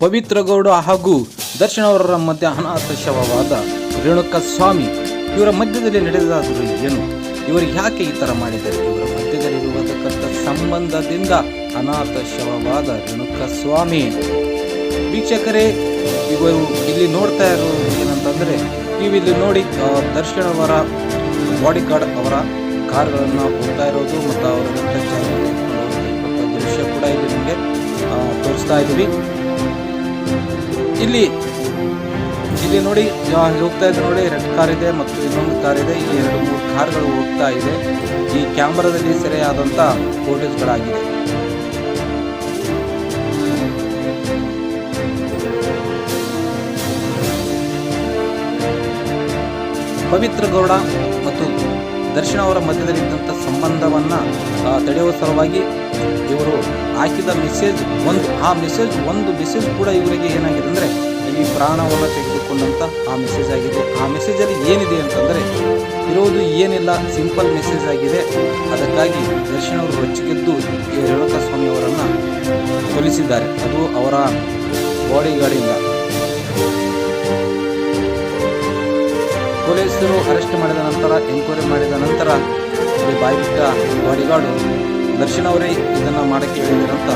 ಪವಿತ್ರ ಗೌಡ ಹಾಗೂ ದರ್ಶನ್ ಅವರ ಮಧ್ಯ ಅನಾಥ ಶವವಾದ ರೇಣುಕ ಸ್ವಾಮಿ ಇವರ ಮಧ್ಯದಲ್ಲಿ ನಡೆದಾದರೂ ಏನು ಇವರು ಯಾಕೆ ಈ ಥರ ಮಾಡಿದ್ದಾರೆ? ಇವರ ಮಧ್ಯದಲ್ಲಿರುವುದಕ್ಕಂಥ ಸಂಬಂಧದಿಂದ ಅನಾಥ ಶವವಾದ ರೇಣುಕ ಸ್ವಾಮಿ. ವೀಕ್ಷಕರೇ, ಇವರು ಇಲ್ಲಿ ನೋಡ್ತಾ ಇರೋದು ಏನಂತಂದರೆ ನೀವು ಇಲ್ಲಿ ನೋಡಿ ದರ್ಶನವರ ದರ್ಶನ್ ಅವರ ಬಾಡಿ ಗಾರ್ಡ್ ಅವರ ಕಾರ್ಗಳನ್ನು ಹೋಗ್ತಾ ಇರೋದು ಮತ್ತು ಅವರ ದೃಶ್ಯ ಕೂಡ ಇಲ್ಲಿ ನಿಮಗೆ ತೋರಿಸ್ತಾ ಇದ್ದೀವಿ. ಇಲ್ಲಿ ಇಲ್ಲಿ ನೋಡಿ ಹೋಗ್ತಾ ಇದೆ ನೋಡಿ, ರೆಡ್ ಕಾರ್ ಇದೆ ಮತ್ತು ಇನ್ನೊಂದು ಕಾರ್ ಇದೆ. ಈ ಎರಡು ಮೂರು ಕಾರ್ಗಳು ಹೋಗ್ತಾ ಇದೆ. ಈ ಕ್ಯಾಮ್ರಾದಲ್ಲಿ ಸೆರೆಯಾದಂಥ ಫೋಟೋಸ್ಗಳಾಗಿದೆ ಪವಿತ್ರ ಗೌಡ ಮತ್ತು ದರ್ಶನ ಅವರ ಮಧ್ಯದಲ್ಲಿದ್ದಂಥ ಸಂಬಂಧವನ್ನು ತಡೆಯುವ ಸಲುವಾಗಿ ಇವರು ಹಾಕಿದ ಮೆಸೇಜ್ ಒಂದು, ಆ ಮೆಸೇಜ್ ಒಂದು ಮೆಸೇಜ್ ಕೂಡ ಇವರಿಗೆ ಏನಾಗಿದೆ ಅಂದರೆ ಈ ಪ್ರಾಣವನ್ನು ತೆಗೆದುಕೊಂಡಂಥ ಆ ಮೆಸೇಜ್ ಆಗಿದೆ. ಆ ಮೆಸೇಜಲ್ಲಿ ಏನಿದೆ ಅಂತಂದರೆ, ಇರೋದು ಏನಿಲ್ಲ ಸಿಂಪಲ್ ಮೆಸೇಜ್ ಆಗಿದೆ. ಅದಕ್ಕಾಗಿ ದರ್ಶನ್ ಅವರು ರೊಚ್ಚಿಗೆದ್ದು ಈ ರೇಣುಕ ಸ್ವಾಮಿ ಅವರನ್ನು ಕೊಲಿಸಿದ್ದಾರೆ ಅದು ಅವರ ಬಾಡಿ ಗಾರ್ಡಿಂದ ಪೊಲೀಸರು ಅರೆಸ್ಟ್ ಮಾಡಿದ ನಂತರ ಎಂಕ್ವೈರಿ ಮಾಡಿದ ನಂತರ ಬಾಯ್ಬಿಟ್ಟ ಬಾಡಿಗಾರ್ಡು ದರ್ಶನ್ ಅವರೇ ಇದನ್ನು ಮಾಡಕ್ಕೆ ಹೇಳಿದಾರಂತ